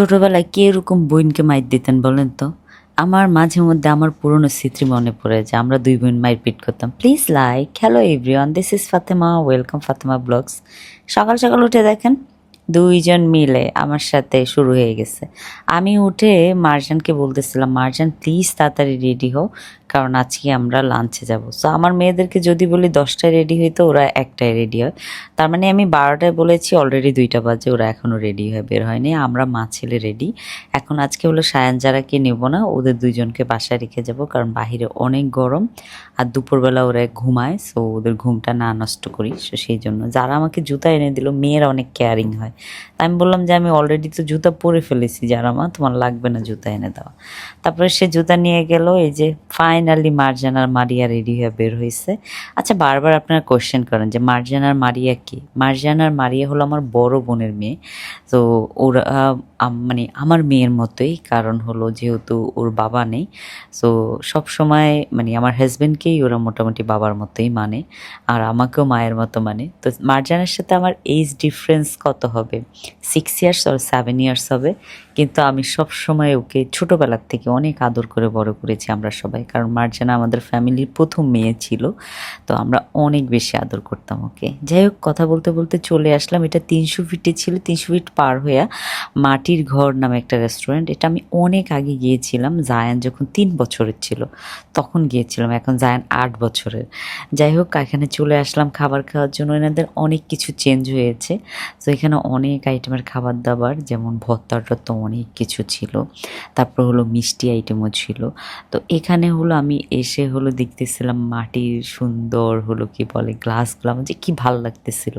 ছোটবেলায় কে এরকম বোনকে মাইর দিতেন বলেন তো? আমার মাঝে মধ্যে আমার পুরনো স্মৃতি মনে পড়ে যে আমরা দুই বোন মারপিট করতাম। Please like hello everyone this is Fatema welcome Fatema vlogs সকাল সকাল উঠে দেখেন দুইজন মিলে আমার সাথে শুরু হয়ে গেছে। আমি উঠে মার্জানকে বলতেছিলাম, মার্জান প্লিজ তাড়াতাড়ি রেডি হও, কারণ আজকে আমরা লাঞ্চে যাব। সো আমার মেয়েদেরকে যদি বলি দশটায় রেডি হইতো ওরা একটায় রেডি হয়। তার মানে আমি বারোটায় বলেছি অলরেডি দুইটা বাজে, ওরা এখনও রেডি হয়ে বের হয়নি। আমরা মা ছেলে রেডি এখন আজকে হলো সায়ান যারাকে নেব না, ওদের দুইজনকে বাসায় রেখে যাব, কারণ বাহিরে অনেক গরম আর দুপুরবেলা ওরা ঘুমায় সো ওদের ঘুমটা না নষ্ট করি, সো সেই জন্য। যারা আমাকে জুতা এনে দিল, মেয়েরা অনেক কেয়ারিং হয়। তা আমি বললাম যে আমি অলরেডি তো জুতা পরে ফেলেছি যারা মা তোমার লাগবে না জুতা এনে দেওয়া। তারপরে সে জুতা নিয়ে গেল, এই যে ফাইনালি মার্জান আর মারিয়া রেডি হয়ে বের হয়েছে আচ্ছা বারবার আপনারা কোশ্চেন করেন যে মার্জান আর মারিয়া কি? মার্জান আর মারিয়া হলো আমার বড় বোনের মেয়ে। তো ওরা মানে আমার মেয়ের মতোই, কারণ হলো যেহেতু ওর বাবা নেই। সো সব সময় মানে আমার হাজবেন্ডকেই ওরা মোটামুটি বাবার মতোই মানে আর আমাকেও মায়ের মতো মানে। তো মার্জানের সাথে আমার এজ ডিফারেন্স কত হবে? সিক্স ইয়ার্স আর সেভেন ইয়ার্স হবে। কিন্তু আমি সব সময় ওকে ছোটোবেলার থেকে অনেক আদর করে বড় করেছি আমরা সবাই। কারণ মার্জানা আমাদের ফ্যামিলির প্রথম মেয়ে ছিল। তো আমরা অনেক বেশি আদর করতাম ওকে। যাই হোক, কথা বলতে বলতে চলে আসলাম। এটা তিনশো ফিটে ছিল, তিনশো ফিট পার হইয়া মাটির ঘর নামে একটা রেস্টুরেন্ট এটা আমি অনেক আগে গিয়েছিলাম। জায়ান যখন তিন বছরের ছিল, তখন গিয়েছিলাম। এখন জায়ান আট বছরের। যাই হোক, এখানে চলে আসলাম খাবার খাওয়ার জন্য। এনাদের অনেক কিছু চেঞ্জ হয়েছে। তো এখানে অনেক আইটেমের খাবার দাবার যেমন ভর্তা টর্তা অনেক কিছু ছিল। তারপর হলো মিষ্টি আইটেমও ছিল। তো এখানে হলো আমি এসে হলো দেখতেছিলাম মাটির সুন্দর হলো কি বলে গ্লাসগুলো আমার যে কী ভালো লাগতেছিল।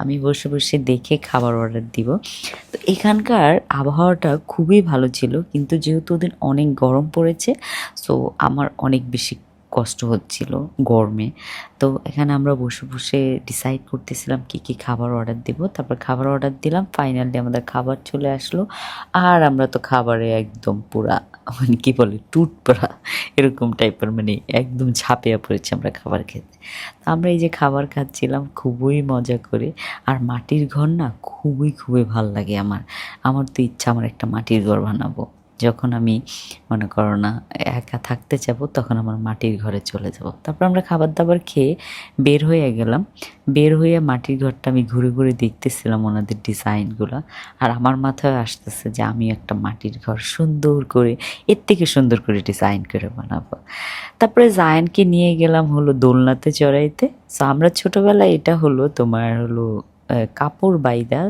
আমি বসে বসে দেখে খাবার অর্ডার দিব। তো এখানকার আবহাওয়াটা খুবই ভালো ছিল, কিন্তু যেহেতু ওদিন অনেক গরম পড়েছে সো আমার অনেক বেশি কষ্ট হচ্ছিল গরমে। তো এখানে আমরা বসে বসে ডিসাইড করতেছিলাম কি কি খাবার অর্ডার দেব। তারপর খাবার অর্ডার দিলাম ফাইনালি আমাদের খাবার চলে আসলো। আর আমরা তো খাবারে একদম পুরা মানে কী বলে, টুট পড়া এরকম টাইপের মানে একদম ঝাঁপিয়া পড়েছি আমরা খাবার খেতে। তো আমরা এই যে খাবার খাচ্ছিলাম, খুবই মজা করে। আর মাটির ঘর না খুবই খুবই ভালো লাগে আমার। আমার তো ইচ্ছা আমার একটা মাটির ঘর বানাবো। যখন আমি, মনে করো না, একা থাকতে যাব, তখন আমার মাটির ঘরে চলে যাব। তারপর আমরা খাবার দাবার খেয়ে বের হয়ে গেলাম। বের হয়ে মাটির ঘরটা আমি ঘুরে ঘুরে দেখতেছিলাম ওনাদের ডিজাইনগুলো। আর আমার মাথায় আসতেছে যে আমি একটা মাটির ঘর সুন্দর করে, এর থেকে সুন্দর করে ডিজাইন করে বানাবো। তারপরে জায়ানকে নিয়ে গেলাম হলো দোলনাতে চড়াইতে। তো আমরা ছোটোবেলায় এটা হলো তোমার হলো কাপড় বাইদা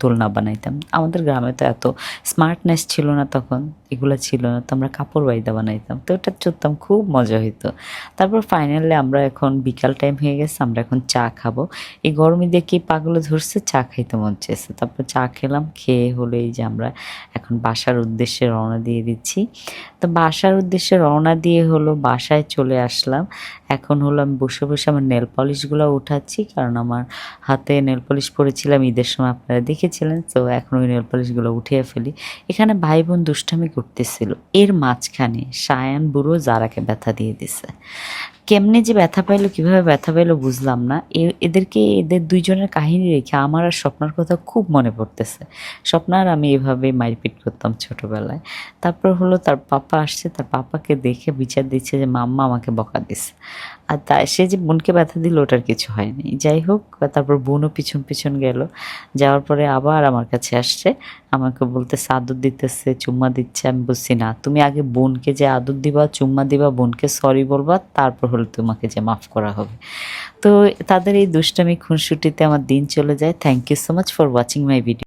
দোলনা বানাইতাম। আমাদের গ্রামে তো এত স্মার্টনেস ছিল না তখন, এগুলো ছিল না, তো আমরা কাপড় বাইদা বানাইতাম। তো ওটা চড়তাম, খুব মজা হইতো। তারপর ফাইনালি আমরা এখন বিকাল টাইম হয়ে গেছে, আমরা এখন চা খাব। এই গরমে দেখে পাগলে ধরছে, চা খাইতে মন চেয়েছে তারপর চা খেলাম, খেয়ে হলো এই যে আমরা এখন বাসার উদ্দেশ্যে রওনা দিয়ে দিচ্ছি। তো বাসার উদ্দেশ্যে রওনা দিয়ে হলো বাসায় চলে আসলাম। এখন হলো আমি বসে বসে আমার নেল পলিশগুলো উঠাচ্ছি, কারণ আমার হাতে নেল পলিশ পরেছিলাম, ঈদের সময় আপনারা দেখেছিলেন? তো এখন ওই নেল পলিশগুলো উঠিয়ে ফেলি। এখানে ভাই বোন দুষ্টামি করতেছিল। এর মাঝখানে সায়ান বুড়ো জারাকে ব্যথা দিয়ে দিছে। কেমনে যে ব্যথা পাইলো, কীভাবে ব্যথা পাইলো বুঝলাম না। এদেরকে, এদের দুইজনের কাহিনী রেখে আমার আর স্বপ্নার কথা খুব মনে পড়তেছে। স্বপ্নার আমি এভাবে মারপিট করতাম ছোটোবেলায়। তারপর হলো তার পাপা আসছে, তার পাপাকে দেখে বিচার দিচ্ছে যে, মাম্মা আমাকে বকা দিছে। আর তা সে যে বোনকে ব্যথা দিল, ওটার কিছু হয়নি। যাই হোক, তারপর বোনও পিছন পিছন গেল। যাওয়ার পরে আবার আমার কাছে আসছে। আমাকে বলতেছে, আদর দিতেছে, চুম্মা দিচ্ছে। আমি বলছি, না, তুমি আগে বোনকে যে আদর দিবা, চুম্মা দিবা, বোনকে সরি বলবা, তারপর হলে তোমাকে যে মাফ করা হবে। তো তাদের এই দুষ্টামি, খুনসুটিতে আমার দিন চলে যায়। Thank you so much for watching my video